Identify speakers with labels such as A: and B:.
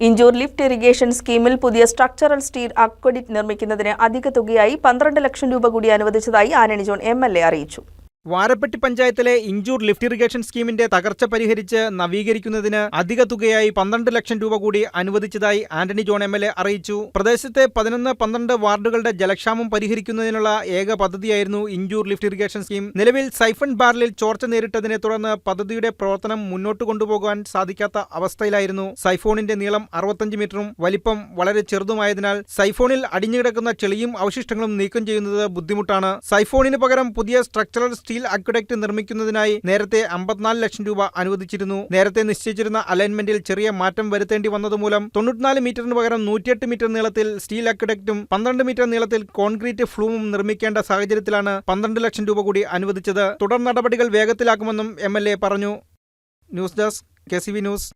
A: Inchoor lift irrigation സ്കീമിൽ പുതിയ structural steel അക്വഡിറ്റ് നിർമ്മിക്കുന്നതിന് അധിക തുകയായി പന്ത്രണ്ട് ലക്ഷം രൂപ കൂടി അനുവദിച്ചതായി ആനണി ജോൺ എം അറിയിച്ചു
B: വാരപ്പെട്ടി പഞ്ചായത്തിലെ ഇഞ്ചൂർ ലിഫ്റ്റ് ഇറിഗേഷൻ സ്കീമിന്റെ തകർച്ച പരിഹരിച്ച് നവീകരിക്കുന്നതിന് അധിക തുകയായി പന്ത്രണ്ട് ലക്ഷം രൂപ കൂടി അനുവദിച്ചതായി Antony John M L A അറിയിച്ചു. പ്രദേശത്തെ പതിനൊന്ന് പന്ത്രണ്ട് വാർഡുകളുടെ ജലക്ഷാമം പരിഹരിക്കുന്നതിനുള്ള ഏക പദ്ധതിയായിരുന്നു ഇഞ്ചൂർ ലിഫ്റ്റ് ഇറിഗേഷൻ സ്കീം. നിലവിൽ സൈഫൺ ബാരലിൽ ചോർച്ച നേരിട്ടതിനെ തുടർന്ന് പദ്ധതിയുടെ പ്രവർത്തനം മുന്നോട്ട് കൊണ്ടുപോകാൻ സാധിക്കാത്ത അവസ്ഥയിലായിരുന്നു. സൈഫോണിന്റെ നീളം അറുപത്തഞ്ച് മീറ്ററും വലിപ്പം വളരെ ചെറുതുമായതിനാൽ സൈഫോണിൽ അടിഞ്ഞുകിടക്കുന്ന ചെളിയും അവശിഷ്ടങ്ങളും നീക്കം ചെയ്യുന്നത് ബുദ്ധിമുട്ടാണ്. സൈഫോണിന് പകരം പുതിയ സ്ട്രക്ചറൽ സ്റ്റീൽ അക്വഡക്ട് നിർമ്മിക്കുന്നതിനായി നേരത്തെ അമ്പത്തിനാല് ലക്ഷം രൂപ അനുവദിച്ചിരുന്നു. നേരത്തെ നിശ്ചയിച്ചിരുന്ന അലൈൻമെന്റിൽ ചെറിയ മാറ്റം വരുത്തേണ്ടി വന്നതുമൂലം തൊണ്ണൂറ്റിനാല് മീറ്ററിന് പകരം നൂറ്റിയെട്ട് മീറ്റർ നീളത്തിൽ സ്റ്റീൽ അക്വഡക്റ്റും പന്ത്രണ്ട് മീറ്റർ നീളത്തിൽ കോൺക്രീറ്റ് ഫ്ലൂമും നിർമ്മിക്കേണ്ട സാഹചര്യത്തിലാണ് പന്ത്രണ്ട് ലക്ഷം രൂപ കൂടി അനുവദിച്ചത്. തുടർ നടപടികൾ വേഗത്തിലാക്കുമെന്നും എം പറഞ്ഞു. News desk K news.